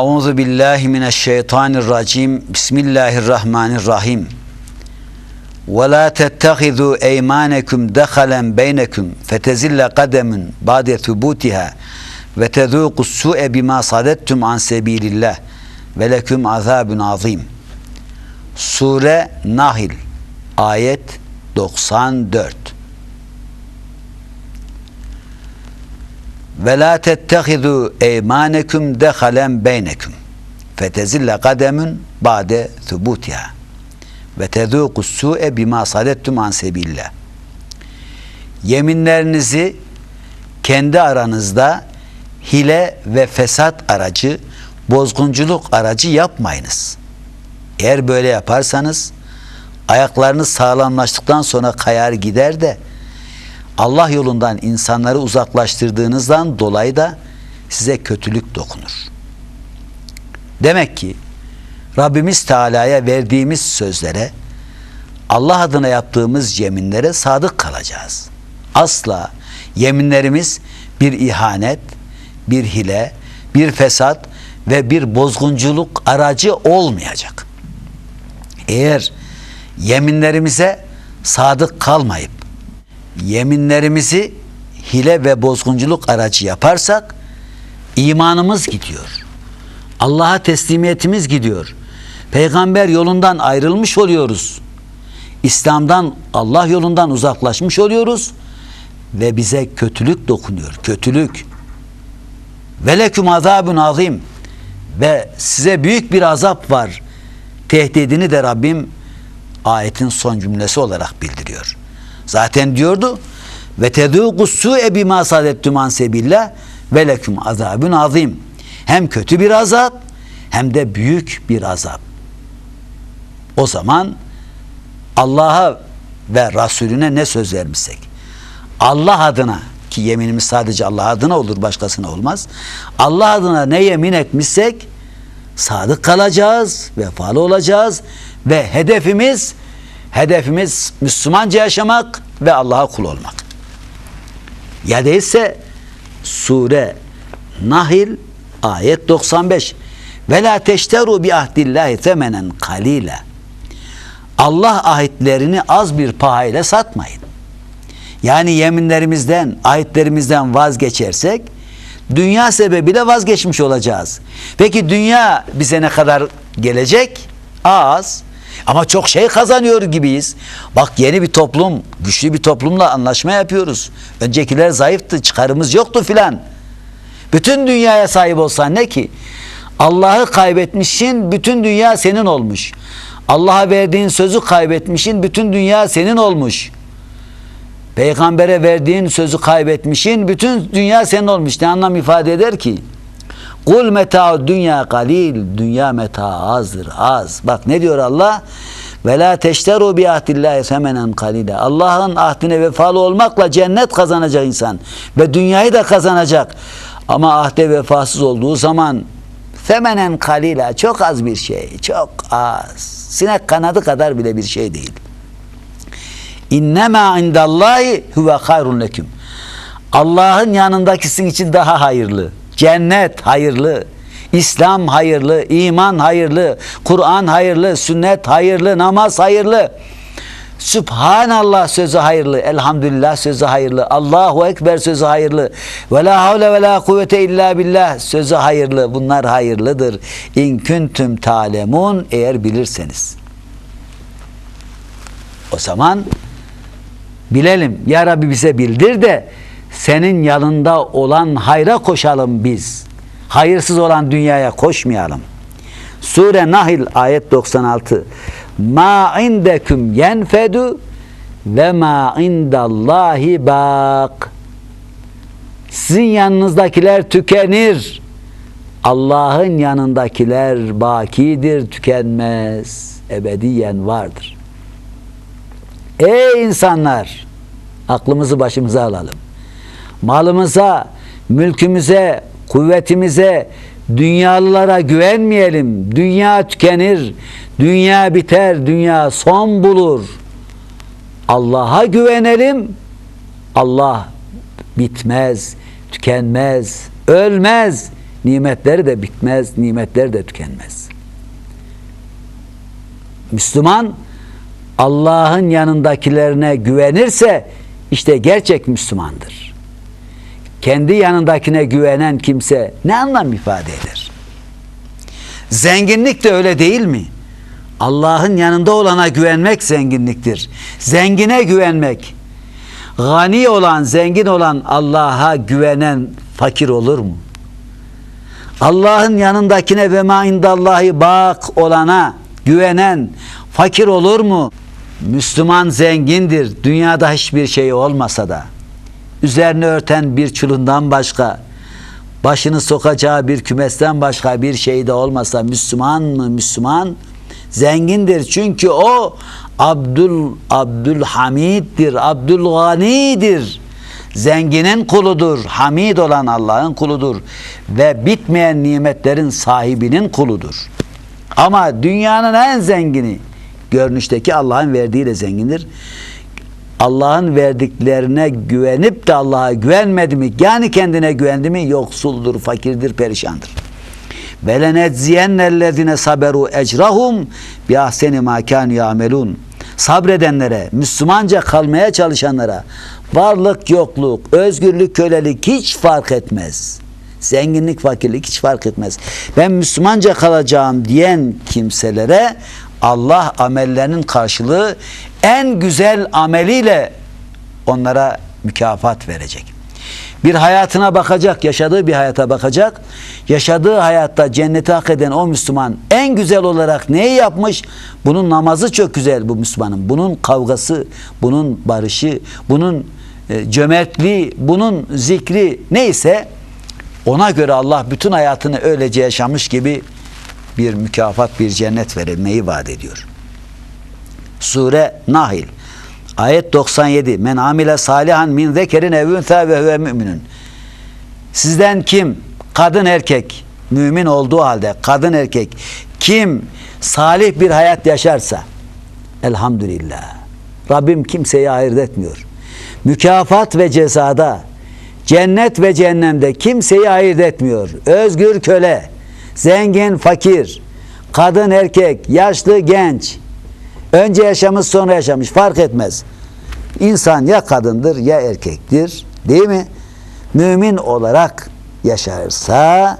Euzu billahi mineşşeytanirracim. Bismillahirrahmanirrahim. Ve la tettehizu eymanekum dehalen beynekum fetezille kademun ba'de thubutiha ve tezuqus su'e bima sadettum an sebilillah ve leküm azabun azim. Sure Nahil ayet 94. Ve la tettehizu eymanekum dehalen beynekum fetezille kademun ba'de thubutiha ve tezuqus su'e bima sadettum an sebillah. Yeminlerinizi kendi aranızda hile ve fesat aracı, bozgunculuk aracı yapmayınız. Eğer böyle yaparsanız ayaklarınız sağlamlaştıktan sonra kayar gider de Allah yolundan insanları uzaklaştırdığınızdan dolayı da size kötülük dokunur. Demek ki Rabbimiz Teala'ya verdiğimiz sözlere, Allah adına yaptığımız yeminlere sadık kalacağız. Asla yeminlerimiz bir ihanet, bir hile, bir fesat ve bir bozgunculuk aracı olmayacak. Eğer yeminlerimize sadık kalmayıp yeminlerimizi hile ve bozgunculuk aracı yaparsak imanımız gidiyor. Allah'a teslimiyetimiz gidiyor. Peygamber yolundan ayrılmış oluyoruz. İslam'dan, Allah yolundan uzaklaşmış oluyoruz ve bize kötülük dokunuyor. Kötülük. Veleküm azabun azim ve size büyük bir azap var. Tehdidini de Rabbim ayetin son cümlesi olarak bildiriyor. Zaten diyordu ve tedûkus su'e bimâ sadettum an sebillah ve leküm azabun azim. Hem kötü bir azap hem de büyük bir azap. O zaman Allah'a ve Resulüne ne söz vermişsek Allah adına ki yeminimiz sadece Allah adına olur başkasına olmaz. Allah adına ne yemin etmişsek sadık kalacağız, vefalı olacağız ve hedefimiz hedefimiz Müslümanca yaşamak ve Allah'a kul olmak. Ya değilse sure Nahil ayet 95 ve la teşteru bi ahdillahi temenen kalile Allah ahitlerini az bir pahayla satmayın. Yani yeminlerimizden, ahitlerimizden vazgeçersek dünya sebebiyle vazgeçmiş olacağız. Peki dünya bize ne kadar gelecek? Az. Ama çok şey kazanıyor gibiyiz. Bak yeni bir toplum, güçlü bir toplumla anlaşma yapıyoruz. Öncekiler zayıftı, çıkarımız yoktu filan. Bütün dünyaya sahip olsan ne ki? Allah'ı kaybetmişsin, bütün dünya senin olmuş. Allah'a verdiğin sözü kaybetmişsin, bütün dünya senin olmuş. Peygambere verdiğin sözü kaybetmişsin, bütün dünya senin olmuş. Ne anlam ifade eder ki? Kul meta dünya kalil, dünya meta azdır, az. Bak ne diyor Allah? Ve la teşteru bi ahdillahi semenen kalile. Allah'ın ahdine vefalı olmakla cennet kazanacak insan ve dünyayı da kazanacak. Ama ahde vefasız olduğu zaman femenen kalila çok az bir şey, çok az. Sinek kanadı kadar bile bir şey değil. İnnemâ indallahi huve hayrun leküm. Allah'ın yanındaki sizin için daha hayırlı. Cennet hayırlı. İslam hayırlı, iman hayırlı, Kur'an hayırlı, sünnet hayırlı, namaz hayırlı. Sübhanallah sözü hayırlı, elhamdülillah sözü hayırlı, Allahu Ekber sözü hayırlı, ve la havle ve la kuvvete illa billah sözü hayırlı. Bunlar hayırlıdır. İn küntüm talemun eğer bilirseniz. O zaman bilelim. Ya Rabbi bize bildir de senin yanında olan hayra koşalım biz. Hayırsız olan dünyaya koşmayalım. Sure Nahil ayet 96. Ma indeküm yenfedu ve ma indallahi bak. Sizin yanınızdakiler tükenir. Allah'ın yanındakiler bakidir, tükenmez. Ebediyen vardır. Ey insanlar! Aklımızı başımıza alalım. Malımıza, mülkümüze, kuvvetimize, dünyalılara güvenmeyelim. Dünya tükenir, dünya biter, dünya son bulur. Allah'a güvenelim. Allah bitmez, tükenmez, ölmez, nimetleri de bitmez, nimetleri de tükenmez. Müslüman Allah'ın yanındakilerine güvenirse işte gerçek Müslümandır. Kendi yanındakine güvenen kimse ne anlam ifade eder? Zenginlik de öyle değil mi? Allah'ın yanında olana güvenmek zenginliktir. Zengine güvenmek. Gani olan, zengin olan Allah'a güvenen fakir olur mu? Allah'ın yanındakine ve ma indallahi bak olana güvenen fakir olur mu? Müslüman zengindir. Dünyada hiçbir şey olmasa da. Üzerine örten bir çulundan başka, başını sokacağı bir kümesten başka bir şey de olmasa Müslüman mı Müslüman? Zengindir. Çünkü o Abdül Abdülhamid'dir, Abdülgani'dir. Zenginin kuludur, hamid olan Allah'ın kuludur ve bitmeyen nimetlerin sahibinin kuludur. Ama dünyanın en zengini görünüşteki Allah'ın verdiğiyle zengindir. Allah'ın verdiklerine güvenip de Allah'a güvenmedi mi? Yani kendine güvendi mi? Yoksuldur, fakirdir, perişandır. Lenecziyennellezine saberu ecrahum bi ahseni ma kanu yamelun. Sabredenlere, Müslümanca kalmaya çalışanlara varlık, yokluk, özgürlük, kölelik hiç fark etmez. Zenginlik, fakirlik hiç fark etmez. Ben Müslümanca kalacağım diyen kimselere Allah amellerinin karşılığı en güzel ameliyle onlara mükafat verecek. Bir hayatına bakacak, yaşadığı bir hayata bakacak. Yaşadığı hayatta cenneti hak eden o Müslüman en güzel olarak neyi yapmış? Bunun namazı çok güzel bu Müslümanın. Bunun kavgası, bunun barışı, bunun e, cömertliği, bunun zikri neyse ona göre Allah bütün hayatını öylece yaşamış gibi bir mükafat, bir cennet verilmeyi vaat ediyor. Sure Nahil Ayet 97. Men amile salihan min zekerin ev unsa ve huve müminun. Sizden kim kadın erkek mümin olduğu halde kadın erkek kim salih bir hayat yaşarsa elhamdülillah. Rabbim kimseyi ayırt etmiyor. Mükafat ve cezada cennet ve cehennemde kimseyi ayırt etmiyor. Özgür köle, zengin fakir, kadın erkek, yaşlı genç, Önce yaşamış sonra yaşamış fark etmez. İnsan ya kadındır ya erkektir. Değil mi? Mümin olarak yaşarsa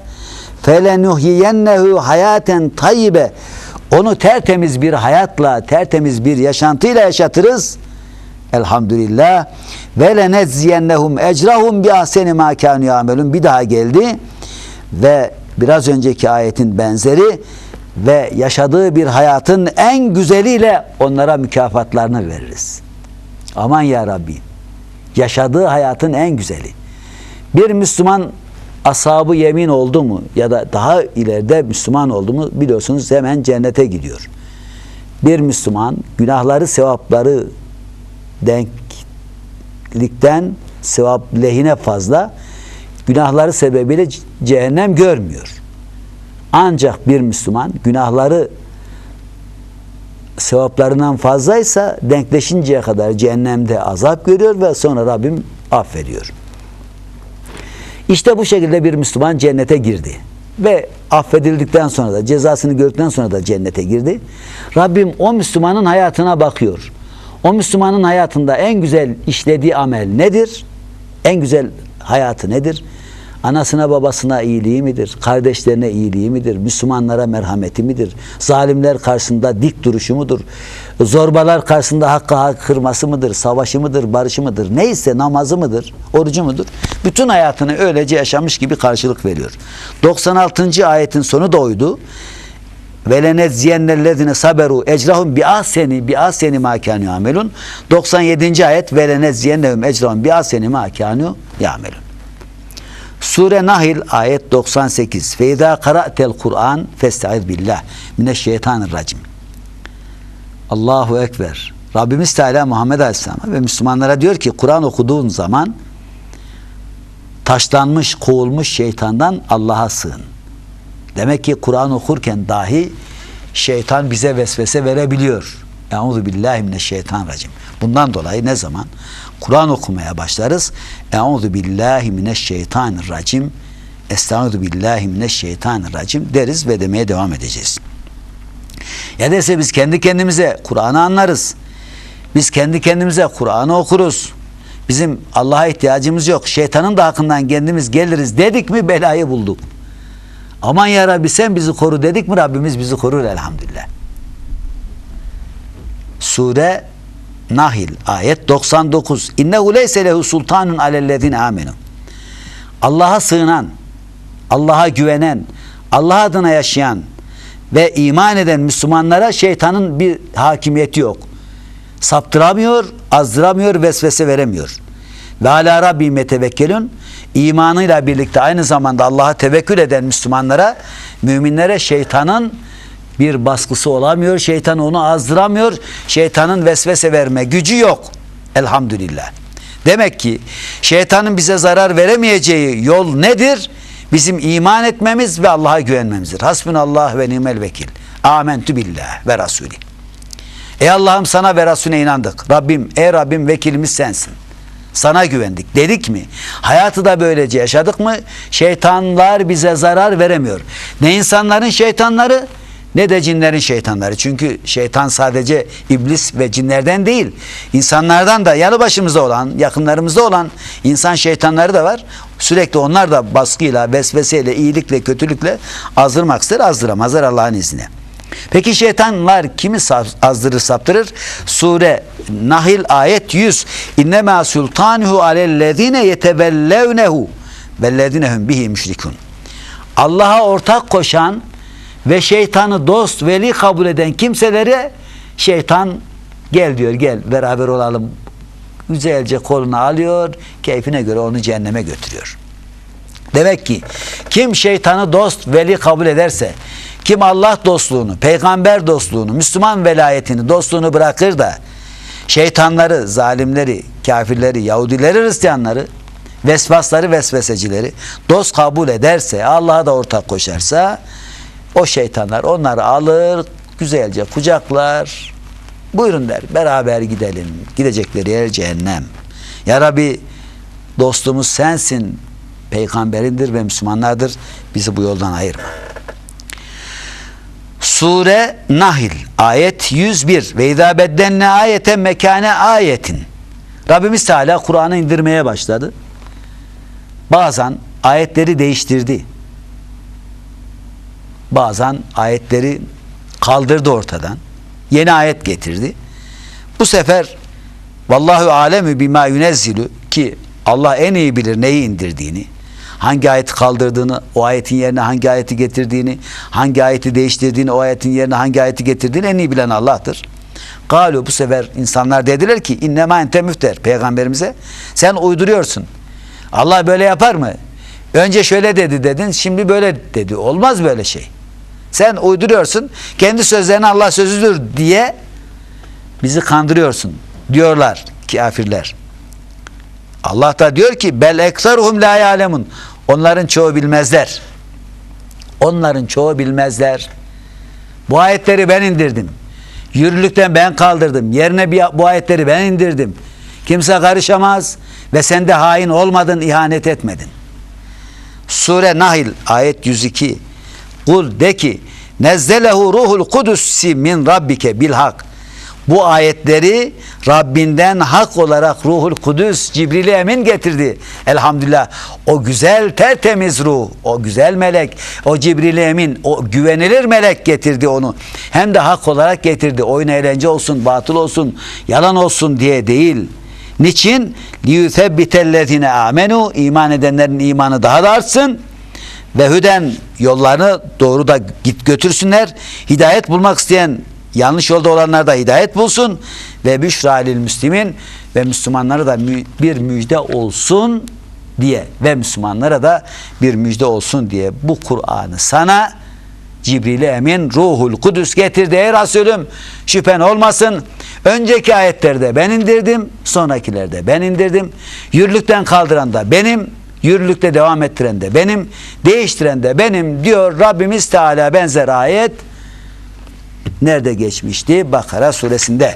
felenuhyiyennehu hayaten tayyibe onu tertemiz bir hayatla, tertemiz bir yaşantıyla yaşatırız. Elhamdülillah. Ve lenezziyennehum ecrahum bi ahseni ma kanu. Bir daha geldi ve biraz önceki ayetin benzeri ve yaşadığı bir hayatın en güzeliyle onlara mükafatlarını veririz. Aman ya Rabbi. Yaşadığı hayatın en güzeli. Bir Müslüman ashabı yemin oldu mu ya da daha ileride Müslüman oldu mu biliyorsunuz hemen cennete gidiyor. Bir Müslüman günahları sevapları denklikten sevap lehine fazla günahları sebebiyle cehennem görmüyor. Ancak bir Müslüman günahları sevaplarından fazlaysa denkleşinceye kadar cehennemde azap görüyor ve sonra Rabbim affediyor. İşte bu şekilde bir Müslüman cennete girdi. Ve affedildikten sonra da cezasını gördükten sonra da cennete girdi. Rabbim o Müslümanın hayatına bakıyor. O Müslümanın hayatında en güzel işlediği amel nedir? En güzel hayatı nedir? Anasına babasına iyiliği midir? Kardeşlerine iyiliği midir? Müslümanlara merhameti midir? Zalimler karşısında dik duruşu mudur? Zorbalar karşısında hakkı hak kırması mıdır? Savaşı mıdır? Barışı mıdır? Neyse namazı mıdır? Orucu mudur? Bütün hayatını öylece yaşamış gibi karşılık veriyor. 96. ayetin sonu da oydu. Ve lenezziyennellezine saberu ecrahum bi ahseni bi ahseni ma kanu yamelun. 97. ayet ve lenezziyennehum ecrahum bi ahseni ma yamelun. Sure Nahil ayet 98. Feyda qara'tel Kur'an festaiz billah mineşşeytanirracim. Allahu ekber. Rabbimiz Teala Muhammed Aleyhisselam'a ve Müslümanlara diyor ki Kur'an okuduğun zaman taşlanmış, kovulmuş şeytandan Allah'a sığın. Demek ki Kur'an okurken dahi şeytan bize vesvese verebiliyor. Euzu billahi mineşşeytanirracim. Bundan dolayı ne zaman Kur'an okumaya başlarız? Euzu billahi mineşşeytanirracim Estaizu billahi mineşşeytanirracim deriz ve demeye devam edeceğiz. Ya dese biz kendi kendimize Kur'an'ı anlarız. Biz kendi kendimize Kur'an'ı okuruz. Bizim Allah'a ihtiyacımız yok. Şeytanın da hakkından kendimiz geliriz dedik mi belayı bulduk. Aman ya Rabbi sen bizi koru dedik mi Rabbimiz bizi korur elhamdülillah. Sure Nahil ayet 99. İnnehu leyse lehu sultanun alellezine amenu. Allah'a sığınan, Allah'a güvenen, Allah adına yaşayan ve iman eden Müslümanlara şeytanın bir hakimiyeti yok. Saptıramıyor, azdıramıyor, vesvese veremiyor. Ve ala Rabbi metevekkelün imanıyla birlikte aynı zamanda Allah'a tevekkül eden Müslümanlara, müminlere şeytanın bir baskısı olamıyor. Şeytan onu azdıramıyor. Şeytanın vesvese verme gücü yok. Elhamdülillah. Demek ki şeytanın bize zarar veremeyeceği yol nedir? Bizim iman etmemiz ve Allah'a güvenmemizdir. Hasbunallah ve nimel vekil. Amentü billah ve rasulü. Ey Allah'ım sana ve Resulüne inandık. Rabbim, ey Rabbim vekilimiz sensin. Sana güvendik. Dedik mi? Hayatı da böylece yaşadık mı? Şeytanlar bize zarar veremiyor. Ne insanların şeytanları ne de cinlerin şeytanları. Çünkü şeytan sadece iblis ve cinlerden değil. İnsanlardan da yanı başımızda olan, yakınlarımızda olan insan şeytanları da var. Sürekli onlar da baskıyla, vesveseyle, iyilikle, kötülükle azdırmak ister, azdıramazlar Allah'ın izniyle. Peki şeytanlar kimi azdırır saptırır? Sure Nahil ayet 100. İnnemâ sultanuhu alellezine yetevellevnehu vellezinehum bihi müşrikun. Allah'a ortak koşan ve şeytanı dost, veli kabul eden kimselere şeytan gel diyor gel beraber olalım. Güzelce koluna alıyor, keyfine göre onu cehenneme götürüyor. Demek ki kim şeytanı dost, veli kabul ederse, kim Allah dostluğunu, peygamber dostluğunu, Müslüman velayetini, dostluğunu bırakır da şeytanları, zalimleri, kafirleri, Yahudileri, Hristiyanları, vesvasları, vesvesecileri dost kabul ederse, Allah'a da ortak koşarsa o şeytanlar onları alır, güzelce kucaklar. Buyurun der, beraber gidelim. Gidecekleri yer cehennem. Ya Rabbi dostumuz sensin, peygamberindir ve Müslümanlardır. Bizi bu yoldan ayırma. Sure Nahil ayet 101 ve izâ beddenne ayeten mekâne ayetin Rabbimiz Teala Kur'an'ı indirmeye başladı. Bazen ayetleri değiştirdi. Bazen ayetleri kaldırdı ortadan. Yeni ayet getirdi. Bu sefer vallahu alemü bima yunezzilu ki Allah en iyi bilir neyi indirdiğini hangi ayeti kaldırdığını, o ayetin yerine hangi ayeti getirdiğini, hangi ayeti değiştirdiğini, o ayetin yerine hangi ayeti getirdiğini en iyi bilen Allah'tır. Galu bu sefer insanlar dediler ki innema ente müfter peygamberimize sen uyduruyorsun. Allah böyle yapar mı? Önce şöyle dedi dedin şimdi böyle dedi. Olmaz böyle şey. Sen uyduruyorsun. Kendi sözlerini Allah sözüdür diye bizi kandırıyorsun diyorlar kafirler. Allah da diyor ki bel ekseruhum la ya'lemun. Onların çoğu bilmezler. Onların çoğu bilmezler. Bu ayetleri ben indirdim. Yürürlükten ben kaldırdım. Yerine bir, bu ayetleri ben indirdim. Kimse karışamaz ve sen de hain olmadın, ihanet etmedin. Sure Nahil ayet 102. Kul de ki nezzelehu ruhul kudusi min rabbike bil hak. Bu ayetleri Rabbinden hak olarak Ruhul Kudüs Cibril Emin getirdi. Elhamdülillah. O güzel tertemiz ruh, o güzel melek, o Cibril Emin, o güvenilir melek getirdi onu. Hem de hak olarak getirdi. Oyun eğlence olsun, batıl olsun, yalan olsun diye değil. Niçin? لِيُثَبِّتَ amenu iman edenlerin imanı daha da artsın ve hüden yollarını doğru da git götürsünler. Hidayet bulmak isteyen yanlış yolda olanlar da hidayet bulsun. Ve büşra lil müslimin ve Müslümanlara da bir müjde olsun diye ve Müslümanlara da bir müjde olsun diye bu Kur'an'ı sana Cibril Emin Ruhul Kudüs getirdi ey Resulüm. Şüphen olmasın. Önceki ayetlerde ben indirdim sonrakilerde ben indirdim. Yürürlükten kaldıran da benim yürürlükte devam ettiren de benim değiştiren de benim diyor Rabbimiz Teala benzer ayet nerede geçmişti? Bakara suresinde.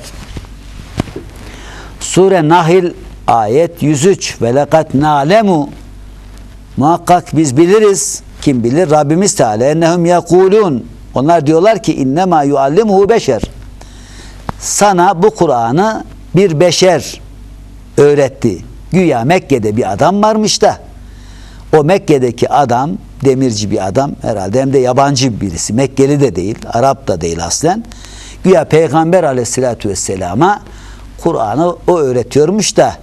Sure Nahil ayet 103 ve lekat nalemu Muhakkak biz biliriz. Kim bilir? Rabbimiz Teala. Ennehum yekulun. Onlar diyorlar ki innema yuallimuhu beşer. Sana bu Kur'an'ı bir beşer öğretti. Güya Mekke'de bir adam varmış da o Mekke'deki adam demirci bir adam herhalde hem de yabancı birisi. Mekkeli de değil, Arap da değil aslen. Güya Peygamber aleyhissalatü vesselama Kur'an'ı o öğretiyormuş da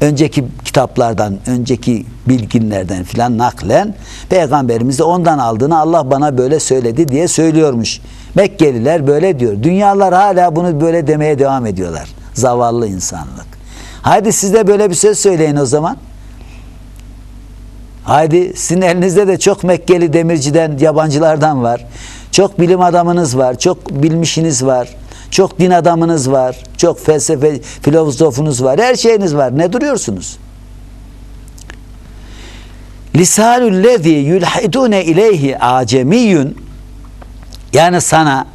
önceki kitaplardan, önceki bilginlerden filan naklen Peygamberimiz de ondan aldığını Allah bana böyle söyledi diye söylüyormuş. Mekkeliler böyle diyor. Dünyalar hala bunu böyle demeye devam ediyorlar. Zavallı insanlık. Haydi siz de böyle bir söz söyleyin o zaman. Haydi sizin elinizde de çok Mekkeli demirciden, yabancılardan var. Çok bilim adamınız var, çok bilmişiniz var. Çok din adamınız var, çok felsefe filozofunuz var, her şeyiniz var. Ne duruyorsunuz? Lisanul lezi yulhidune ileyhi acemiyun yani sana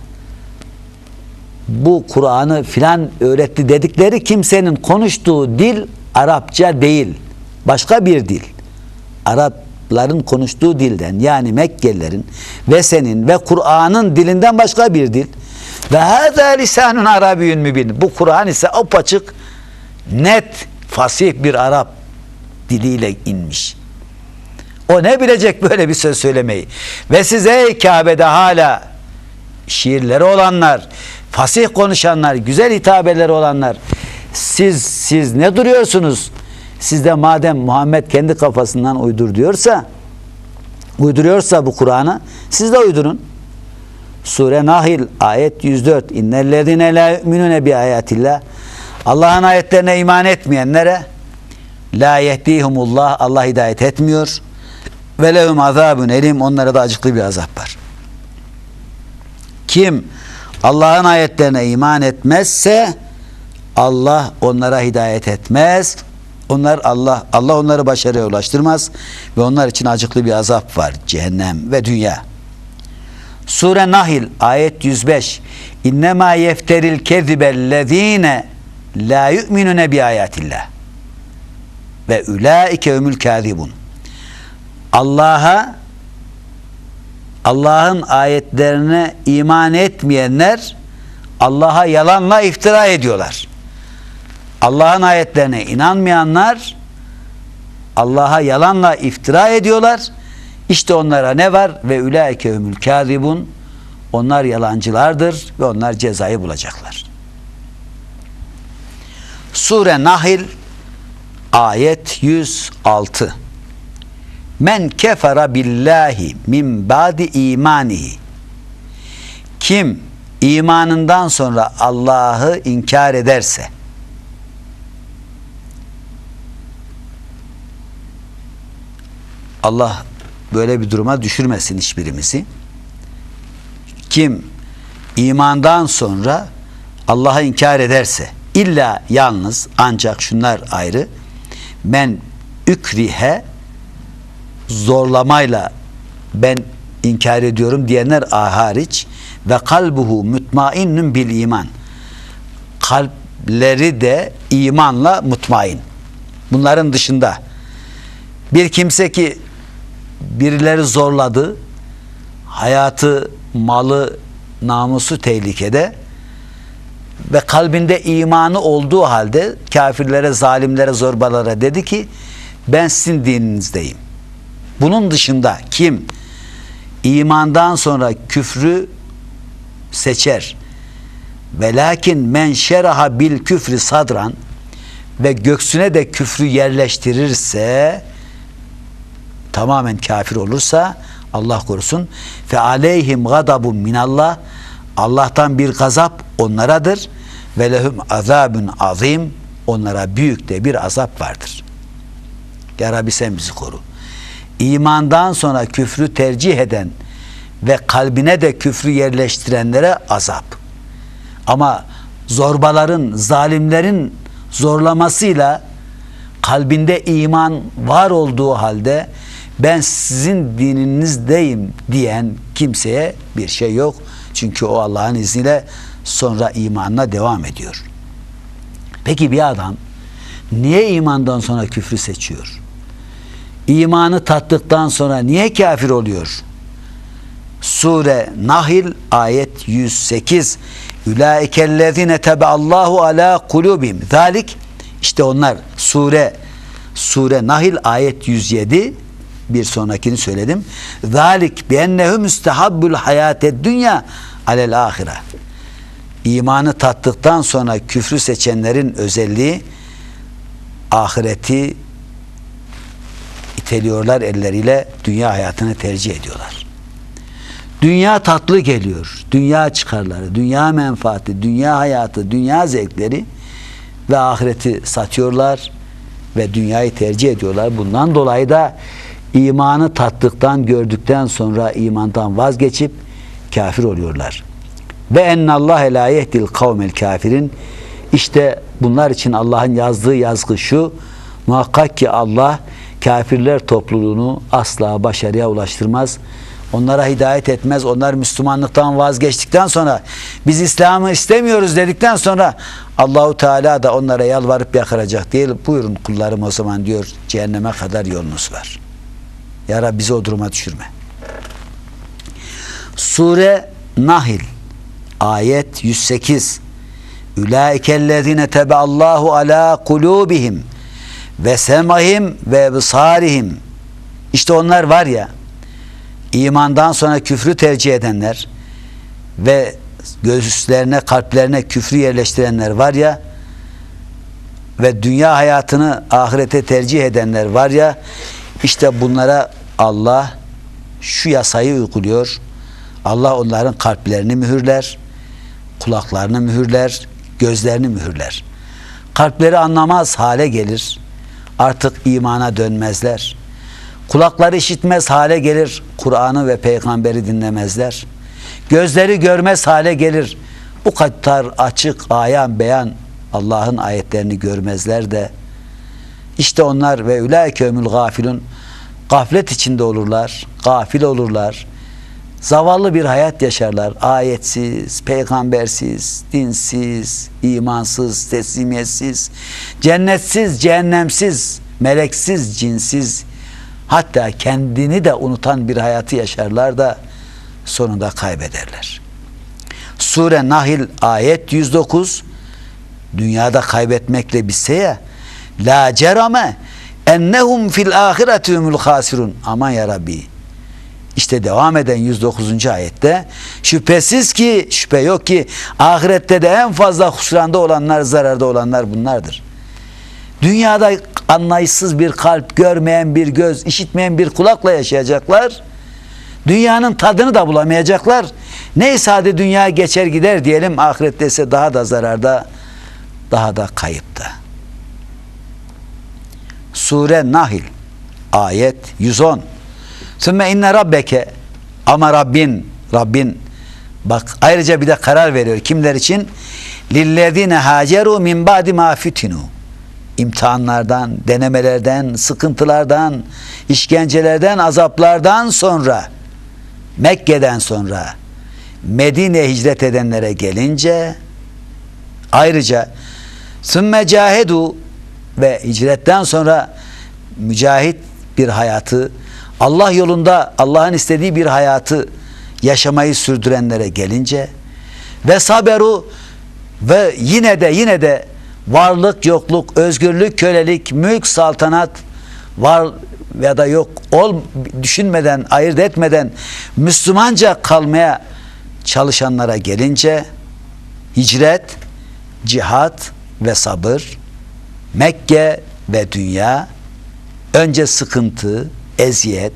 bu Kur'an'ı filan öğretti dedikleri kimsenin konuştuğu dil Arapça değil. Başka bir dil. Arapların konuştuğu dilden yani Mekkelilerin ve senin ve Kur'an'ın dilinden başka bir dil. Ve hâzâ lisanun arabiyyün mübin. Bu Kur'an ise apaçık, net, fasih bir Arap diliyle inmiş. O ne bilecek böyle bir söz söylemeyi? Ve size Kabe'de hala şiirleri olanlar, fasih konuşanlar, güzel hitabeleri olanlar siz siz ne duruyorsunuz? Siz de madem Muhammed kendi kafasından uydur diyorsa uyduruyorsa bu Kur'an'ı siz de uydurun. Sure Nahil ayet 104 İnnellezine la yu'minune bi ayatillah Allah'ın ayetlerine iman etmeyenlere la yehdihumullah Allah hidayet etmiyor ve lehum azabun elim onlara da acıklı bir azap var. Kim Allah'ın ayetlerine iman etmezse Allah onlara hidayet etmez. Onlar Allah Allah onları başarıya ulaştırmaz ve onlar için acıklı bir azap var. Cehennem ve dünya. Sure Nahil ayet 105. İnnemâ yefteril kezibellezîne la yu'minune bi ayatillah. Ve ulaike humul kâzibun. Allah'a Allah'ın ayetlerine iman etmeyenler Allah'a yalanla iftira ediyorlar. Allah'ın ayetlerine inanmayanlar Allah'a yalanla iftira ediyorlar. İşte onlara ne var? Ve ulaike humul kâzibun. Onlar yalancılardır ve onlar cezayı bulacaklar. Sure Nahil ayet 106 Men kefera billahi min ba'di imanihi Kim imanından sonra Allah'ı inkar ederse Allah böyle bir duruma düşürmesin hiçbirimizi. Kim imandan sonra Allah'a inkar ederse illa yalnız ancak şunlar ayrı men ükrihe zorlamayla ben inkar ediyorum diyenler hariç ve kalbuhu mutmainnun bil iman kalpleri de imanla mutmain bunların dışında bir kimse ki birileri zorladı. Hayatı malı namusu tehlikede. Ve kalbinde imanı olduğu halde kafirlere, zalimlere, zorbalara dedi ki ben sizin dininizdeyim. Bunun dışında kim imandan sonra küfrü seçer? Ve lakin men şeraha bil küfri sadran ve göksüne de küfrü yerleştirirse tamamen kafir olursa Allah korusun fe aleyhim gadabun minallah Allah'tan bir gazap onlaradır ve lehum azabun azim onlara büyük de bir azap vardır. Ya Rabbi sen bizi koru. İmandan sonra küfrü tercih eden ve kalbine de küfrü yerleştirenlere azap. Ama zorbaların, zalimlerin zorlamasıyla kalbinde iman var olduğu halde ben sizin dininizdeyim diyen kimseye bir şey yok. Çünkü o Allah'ın izniyle sonra imanına devam ediyor. Peki bir adam niye imandan sonra küfrü seçiyor? imanı tattıktan sonra niye kafir oluyor? Sure Nahil ayet 108 Ülaikellezine tebeallahu ala kulubim Zalik işte onlar sure sure Nahil ayet 107 bir sonrakini söyledim. Zalik bi ennehu müstehabbul hayated dünya alel ahire. İmanı tattıktan sonra küfrü seçenlerin özelliği ahireti iteliyorlar elleriyle dünya hayatını tercih ediyorlar. Dünya tatlı geliyor. Dünya çıkarları, dünya menfaati, dünya hayatı, dünya zevkleri ve ahireti satıyorlar ve dünyayı tercih ediyorlar. Bundan dolayı da imanı tattıktan, gördükten sonra imandan vazgeçip kafir oluyorlar. Ve ennallâhe lâ yehdil kavmel kafirin işte bunlar için Allah'ın yazdığı yazgı şu muhakkak ki Allah kafirler topluluğunu asla başarıya ulaştırmaz. Onlara hidayet etmez. Onlar Müslümanlıktan vazgeçtikten sonra biz İslam'ı istemiyoruz dedikten sonra Allahu Teala da onlara yalvarıp yakaracak değil. Buyurun kullarım o zaman diyor cehenneme kadar yolunuz var. Ya Rabbi bizi o duruma düşürme. Sure Nahil ayet 108 Ülaikellezine tebeallahu ala kulubihim ve semahim ve bısarihim işte onlar var ya imandan sonra küfrü tercih edenler ve göğüslerine kalplerine küfrü yerleştirenler var ya ve dünya hayatını ahirete tercih edenler var ya işte bunlara Allah şu yasayı uyguluyor. Allah onların kalplerini mühürler, kulaklarını mühürler, gözlerini mühürler. Kalpleri anlamaz hale gelir. Artık imana dönmezler. Kulakları işitmez hale gelir. Kur'an'ı ve peygamberi dinlemezler. Gözleri görmez hale gelir. Bu kadar açık, ayan, beyan Allah'ın ayetlerini görmezler de işte onlar ve ulaike ömül gafilun gaflet içinde olurlar, gafil olurlar. Zavallı bir hayat yaşarlar. Ayetsiz, peygambersiz, dinsiz, imansız, teslimiyetsiz, cennetsiz, cehennemsiz, meleksiz, cinsiz, hatta kendini de unutan bir hayatı yaşarlar da sonunda kaybederler. Sure Nahil ayet 109 dünyada kaybetmekle bitse ya la cerame ennehum fil ahireti humul hasirun aman ya Rabbi işte devam eden 109. ayette şüphesiz ki şüphe yok ki ahirette de en fazla husranda olanlar zararda olanlar bunlardır. Dünyada anlayışsız bir kalp, görmeyen bir göz, işitmeyen bir kulakla yaşayacaklar. Dünyanın tadını da bulamayacaklar. Neyse hadi dünya geçer gider diyelim ahirette ise daha da zararda, daha da kayıpta. Sure Nahil ayet 110 Sümme inne rabbeke ama Rabbin Rabbin bak ayrıca bir de karar veriyor kimler için? Lillezine haceru min ba'di ma fitinu imtihanlardan, denemelerden, sıkıntılardan, işkencelerden, azaplardan sonra Mekke'den sonra Medine hicret edenlere gelince ayrıca sümme cahedu ve hicretten sonra mücahit bir hayatı Allah yolunda Allah'ın istediği bir hayatı yaşamayı sürdürenlere gelince ve saberu ve yine de yine de varlık yokluk, özgürlük, kölelik, mülk, saltanat var ya da yok ol düşünmeden, ayırt etmeden Müslümanca kalmaya çalışanlara gelince hicret, cihat ve sabır, Mekke ve dünya önce sıkıntı, eziyet,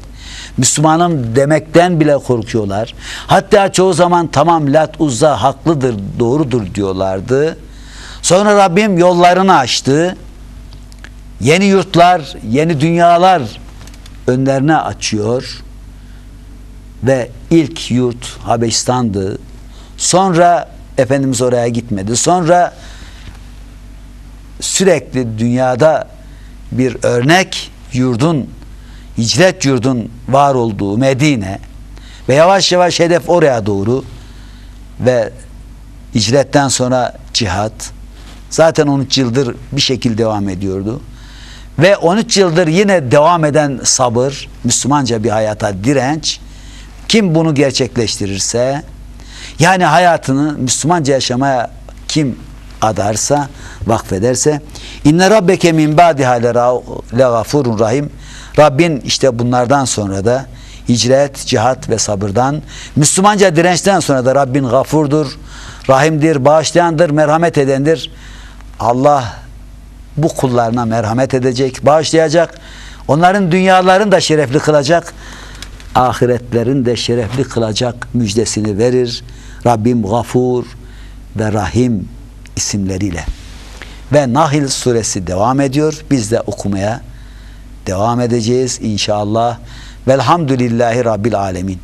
Müslümanım demekten bile korkuyorlar. Hatta çoğu zaman tamam Lat Uzza haklıdır, doğrudur diyorlardı. Sonra Rabbim yollarını açtı. Yeni yurtlar, yeni dünyalar önlerine açıyor. Ve ilk yurt Habeşistan'dı. Sonra Efendimiz oraya gitmedi. Sonra sürekli dünyada bir örnek yurdun, hicret yurdun var olduğu Medine ve yavaş yavaş hedef oraya doğru ve hicretten sonra cihat zaten 13 yıldır bir şekilde devam ediyordu. ve 13 yıldır yine devam eden sabır, Müslümanca bir hayata direnç, kim bunu gerçekleştirirse, yani hayatını Müslümanca yaşamaya kim adarsa, vakfederse, inne rabbeke min ba'diha le gafurun rahim. Rabbin işte bunlardan sonra da hicret, cihat ve sabırdan, Müslümanca dirençten sonra da Rabbin gafurdur, rahimdir, bağışlayandır, merhamet edendir. Allah bu kullarına merhamet edecek, bağışlayacak. Onların dünyalarını da şerefli kılacak. Ahiretlerini de şerefli kılacak müjdesini verir. Rabbim gafur ve rahim isimleriyle. Ve Nahil suresi devam ediyor. Biz de okumaya devam edeceğiz inşallah. Velhamdülillahi Rabbil Alemin.